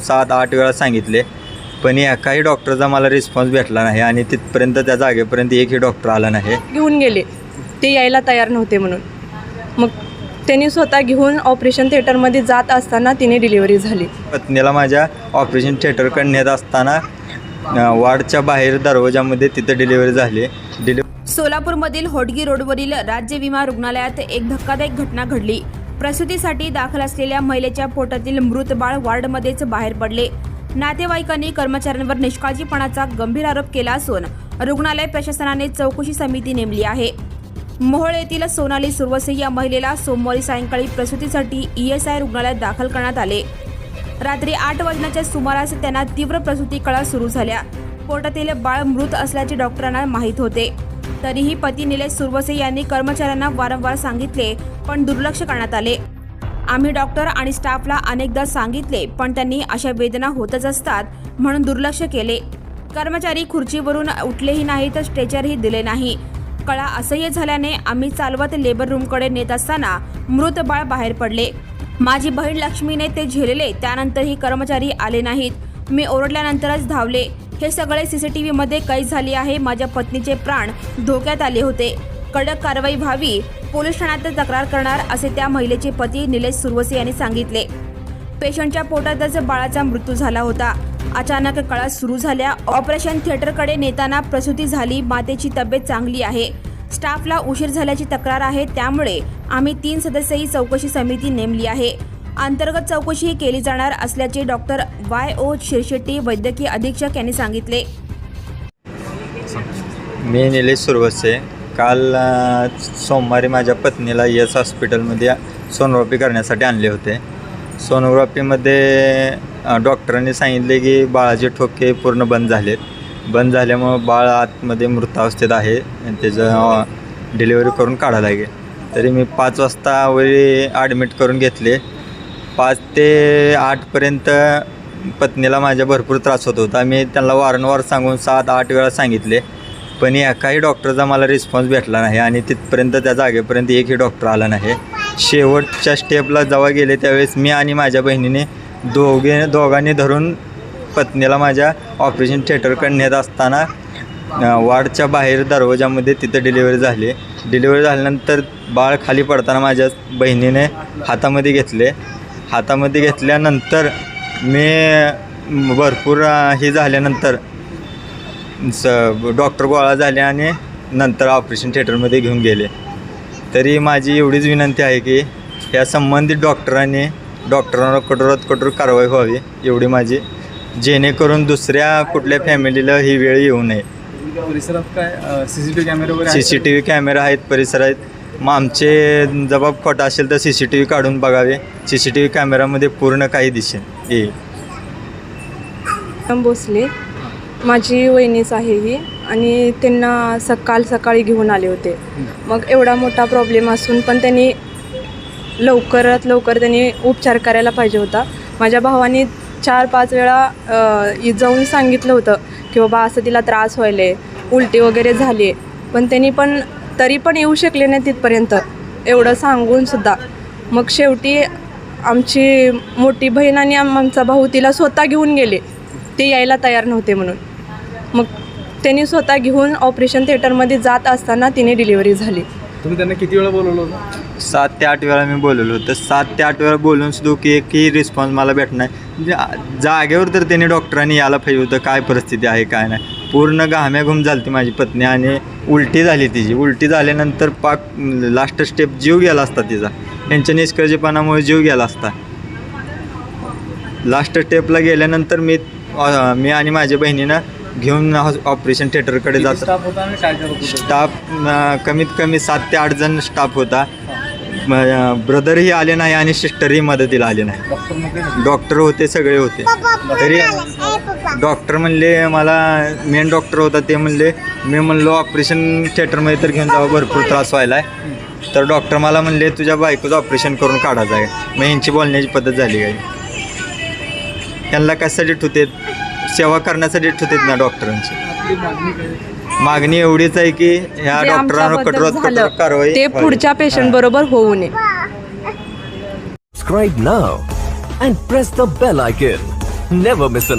सात आठ वेळा सांगितले. पण एकाही डॉक्टरचा मला रिस्पॉन्स भेटला नाही आणि तिथपर्यंत त्या जागेपर्यंत एकही डॉक्टर आला नाही. घेऊन गेले. ते यायला तयार नव्हते म्हणून. मग त्यांनी स्वतः घेऊन ऑपरेशन थिएटरमध्ये जात असताना तिने डिलिव्हरी झाली. पत्नीला माझ्या ऑपरेशन थिएटरकडे नेत असताना अ, वार्डच्या बाहेर दरवाजामध्ये तिथं डिलिव्हरी झाली. डिलिव्हरी सोलापूरमधील होडगी रोडवरील राज्य विमा रुग्णालयात एक धक्कादायक घटना घडली. प्रसूतीसाठी दाखल असलेल्या महिलेच्या पोटातील मृत बाळ वार्डमध्येच बाहेर पडले. नातेवाईकांनी कर्मचाऱ्यांवर निष्काळजीपणाचा गंभीर आरोप केला असून रुग्णालय प्रशासनाने चौकशी समिती नेमली आहे. मोहोळ येथील सोनाली सुरवसे या महिलेला सोमवारी सायंकाळी प्रसूतीसाठी ई एस आय रुग्णालयात दाखल करण्यात आले. रात्री आठ वाजण्याच्या सुमारास त्यांना तीव्र प्रसूती कळा सुरू झाल्या. पोटातील बाळ मृत असल्याचे डॉक्टरांना माहीत होते. तरीही पती निलेश सुरवसे यांनी कर्मचाऱ्यांना वारंवार सांगितले पण दुर्लक्ष करण्यात आले. आम्ही डॉक्टर आणि स्टाफला अनेकदा सांगितले पण त्यांनी अशा वेदना होतच असतात म्हणून दुर्लक्ष केले. कर्मचारी खुर्चीवरून उठलेही नाही तर स्ट्रेचरही दिले नाही. कळा असह्य झाल्याने आम्ही चालवत लेबर रूमकडे नेत असताना मृत बाळ बाहेर पडले. माझी बहीण लक्ष्मीने ते झेलले त्यानंतरही कर्मचारी आले नाहीत. मी ओरडल्यानंतरच धावले. हे सगळे सीसीटीव्हीमध्ये कैद झाले आहे. माझ्या पत्नीचे प्राण धोक्यात आले होते. कडक कारवाई व्हावी पोलीस ठाण्यात तक्रार करणार असे त्या महिलेचे पती निलेश सुरवसे यांनी सांगितले. पेशंटच्या पोटातच बाळाचा मृत्यू झाला होता. अचानक कळा सुरू झाल्या. ऑपरेशन थिएटरकडे नेताना प्रसूती झाली. मातेची तब्येत चांगली आहे. स्टाफला उशीर झाल्याची तक्रार आहे. त्यामुळे आम्ही तीन सदस्यही चौकशी समिती नेमली आहे. अंतर्गत चौकशीही केली जाणार असल्याचे डॉक्टर वाय ओ शिरशेट्टी वैद्यकीय अधीक्षक यांनी सांगितले. मी निलेश सुरवसे. काल सोमवारी माझ्या पत्नीला यस हॉस्पिटलमध्ये सोनोग्राफी करण्यासाठी आणले होते. सोनोग्राफीमध्ये डॉक्टरांनी सांगितले की बाळाचे ठोके पूर्ण बंद झालेत. बंद झाल्यामुळं बाळ आतमध्ये मृतावस्थेत आहे. आणि त्याचं डिलिव्हरी करून काढायला लागेल. तरी मी पाच वाजता वरी ॲडमिट करून घेतले. पाच ते आठपर्यंत पत्नीला माझ्या भरपूर त्रास होत होता. मी त्यांना वारंवार सांगून सात आठ वेळा सांगितले. पण एकाही डॉक्टरचा मला रिस्पॉन्स भेटला नाही आणि तिथपर्यंत त्या जागेपर्यंत एकही डॉक्टर आला नाही. शेवटच्या स्टेपला जेव्हा गेले त्यावेळेस मी आणि माझ्या बहिणीने दोघे दोघांनी धरून पत्नीला माझ्या ऑपरेशन थिएटरकडे नेत असताना वार्डच्या बाहेर दरवाजामध्ये तिथं डिलिव्हरी झाली. डिलिव्हरी झाल्यानंतर बाळ खाली पडताना माझ्या बहिणीने हातामध्ये घेतले. हातामध्ये घेतल्यानंतर मी भरपूर हे झाल्यानंतर स डॉक्टर गोळा झाले आणि नंतर ऑपरेशन थिएटरमध्ये घेऊन गेले. तरी माझी एवढीच विनंती आहे की या संबंधित डॉक्टरांनी डॉक्टरांवर कठोरात कठोर कारवाई व्हावी एवढी माझी जेणेकरून दुसऱ्या कुठल्या फॅमिलीला ही वेळ येऊ नये. परिसरात काय सी सी टी व्ही कॅमेरे C C T V camera आहेत परिसर आहेत. मग आमचे जबाब खोटा असेल तर सी सी टी व्ही काढून बघावे. सी सी टी व्ही कॅमेरामध्ये पूर्ण काही दिसेल. येईल भोसले. माझी वहिनीच आहे ही आणि त्यांना सकाळ सकाळी घेऊन आले होते. मग एवढा मोठा प्रॉब्लेम असून पण त्यांनी लवकरात लवकर त्यांनी उपचार करायला पाहिजे होता. माझ्या भावाने चार पाच वेळा अ, इ- जाऊन सांगितलं होतं की बाबा असं तिला त्रास व्हायले उलटी वगैरे झाली. पण त्यांनी पण तरी पण येऊ शकले नाही तिथपर्यंत. एवढं सांगून सुद्धा. मग शेवटी आमची मोठी बहीण आणि आम- आमचा भाऊ तिला स्वतः घेऊन गेले. ते यायला तयार नव्हते म्हणून. मग त्यांनी स्वतः घेऊन ऑपरेशन थिएटरमध्ये जात असताना तिने डिलिव्हरी झाली. तुम्ही त्यांना किती वेळा बोलवलं होतं? सात ते आठ वेळा मी बोलवलं होतं. सात ते आठ वेळा बोलून सुद्धा की एकही रिस्पॉन्स मला भेटणार म्हणजे जागेवर तर त्यांनी डॉक्टरांनी यायला पाहिजे होतं. काय परिस्थिती आहे काय नाही. पूर्ण घाम्याघूम झाली ती माझी पत्नी आणि उलटी झाली तिची उलटी झाल्यानंतर पाक लास्ट स्टेप जीव गेला असता तिचा यांच्या निष्काळजीपणामुळे जीव गेला असता लास्ट स्टेपला गेल्यानंतर मी मी आणि माझ्या बहिणीनं घेऊन ऑपरेशन थिएटरकडे जात स्टाफ होता आणि काय करत होतं स्टाफ अ, कमीत कमी सात ते आठ जण स्टाफ होता ब्रदरही आले नाही आणि सिस्टरही मदतीला आले नाही डॉक्टर होते सगळे होते तरी डॉक्टर म्हणले मला मेन डॉक्टर होता ते म्हणले मी म्हणलो ऑपरेशन थिएटरमध्ये तर घेऊन जावं भरपूर त्रास व्हायला आहे तर डॉक्टर मला म्हणले तुझ्या बायकोचं ऑपरेशन करून काढायचं आहे मग यांची बोलण्याची पद्धत झाली काय? त्यांना कशासाठी ठुतेत सेवा करण्यासाठी ठुतेत ना डॉक्टरांची. मागणी एवढीच आहे की ह्या जे डॉक्टरांवर आमच्याबद्दल कठोरात कठोर कारवाई ते व्हावी. पुढच्या पेशंट हां. बरोबर होऊ नये. Subscribe now and press the bell icon. never miss an